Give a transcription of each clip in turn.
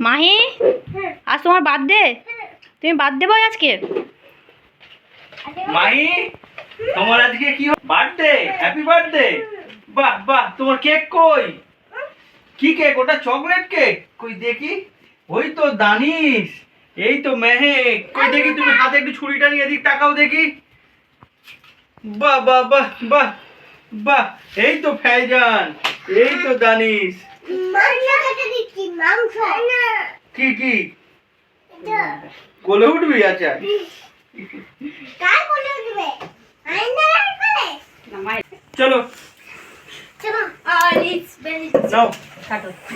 মাহি আজ তোমার বার্থডে? তুমি বার্থডে বয় আজকে? মাই তোমার আজকে কি বার্থডে? Happy birthday. বাহ বাহ তোমার কেক কই? কি কেক? ওটা চকলেট কেক? কই দেখি। ওই তো দানিশ। এই তো মেহেক। কই দেখি তুমি হাতে একটু ছুরিটা নিয়ে এদিক তাকাও দেখি। বাহ বাহ বাহ বাহ বাহ এই তো ফ্যাইজান এই তো দানিশ। কি কি কোলে উঠবি আচ্ছা চলো নাও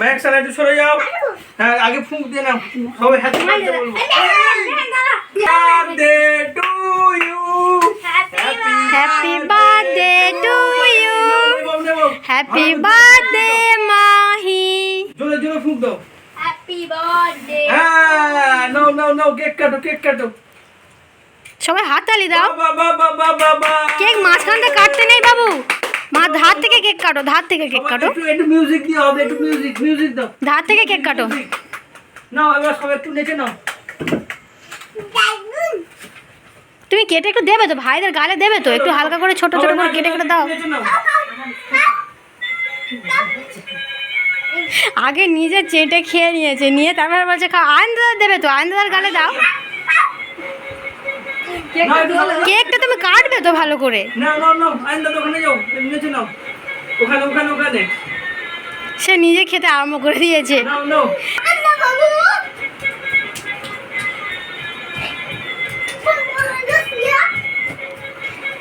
ম্যাক্স আর একটু সরে যাও হ্যাঁ আগে ফুঁক দিয়ে নাও সবাই হ্যাপি বার্থডে বলব birthday to you happy birthday to you happy birthday Mahi ফুঁক দাও হ্যাপি বার্থডে হ্যাঁ নাও নাও নাও কেক কাটো কেক কাটো। সবাই হাততালি দাও। বাবা বাবা বাবা কেক মাঝখান থেকে কাটতে নেই বাবু। মা ধার থেকে কেক কাটো ধার থেকে কেক কাটো। একটু একটু মিউজিক দিয়ে হবে একটু মিউজিক মিউজিক দাও। ধার থেকে কেক কাটো। Music। নাও এবার সবাই একটু নেচে নাও। তুমি কেটে একটু দেবে তো ভাইদের গালে দেবে তো একটু হালকা করে ছোট ছোট করে কেটে কেটে দাও। আগে নিজে চেটে খেয়ে নিয়েছে নিয়ে তারপরে বলছে খাও আইন দেবে তো আইন দাদার গালে দাও। কেকটা তুমি কাটবে তো ভালো করে? সে নিজে খেতে আরম্ভ করে দিয়েছে।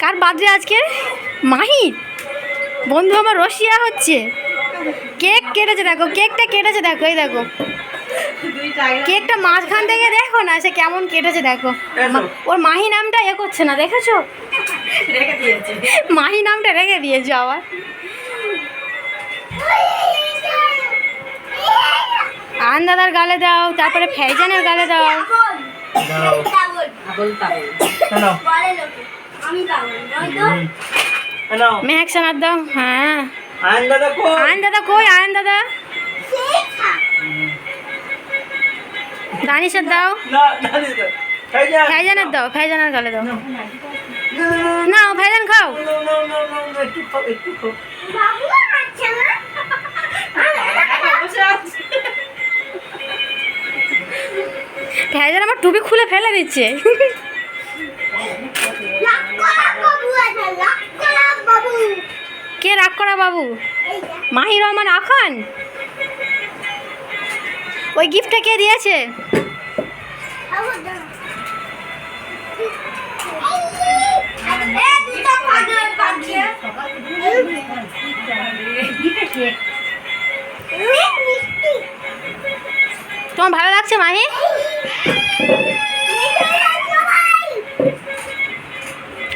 কার বার্থডে আজকে মাহি। বন্ধু আমার রসিয়া হচ্ছে। কেক কেটেছে দেখো কেকটা কেটেছে দেখো এই দেখো। কেকটা মাঝখান থেকে দেখো না সে কেমন কেটেছে দেখো। ওর মাহি নামটা এ করছে না দেখেছ? মাহি নামটা রেখে দিয়েছ আবার। আন দাদার গালে দাও তারপরে ফ্যাইজানের গালে দাও। মেহেক সানার দাও হ্যাঁ। দাদা আয়ন দাদা কই আয়ন দাদা দানিশের দাও। দাও গালে দাও। খাও। খাও খাও। না ফ্যাইজান আমার টুপি খুলে ফেলে দিচ্ছে। কে রাগ করা বাবু? এই যে মাহি রহমান আখান? ওই গিফটটা কে দিয়েছে? তোমার ভালো লাগছে মাহি?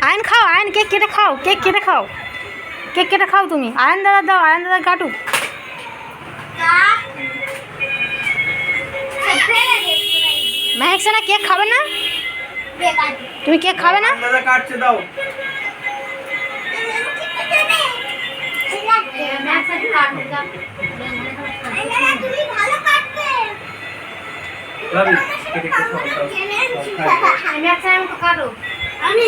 আয়ন খাও, আয়ন, কেক কেটে খাও, কেক কেটে খাও। কেক কেটে খাও তুমি। আয়ন দাদা দাও আয়ন দাদা কাটুক। মেহেক সানা কেক খাবে না? তুমি কেক খাবে না? দাদা কাটছে দাও। তুমি ভালো কাটবে। ভাবি কেটে কেটে খাও, দাও। আমি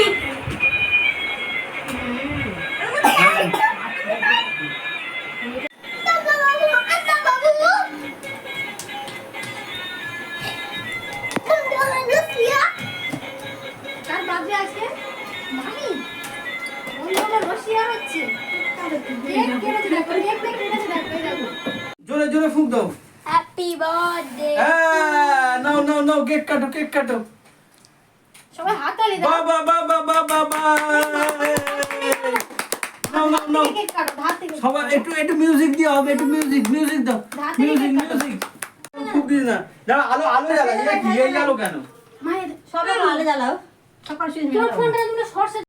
জোরে জোরে ফুঁক দাও। হ্যাপি বার্থডে হ্যাঁ নাও নাও নাও কেক কাটো কেক কাটো। সবাই হাততালি দাও। বাবা বাবা বাবা বাবা। নাও নাও নাও। কেক কাটো থেকে। সবাই একটু একটু মিউজিক দিয়ে হবে একটু মিউজিক মিউজিক দাও। মিউজিক মিউজিক খুব দিস না। দাঁড়া আলো আলো জ্বালা। এটা কি এই আলো কেন? সকালে আলো জ্বালাও। সকাল তোর ফোনটা তুমি সরষে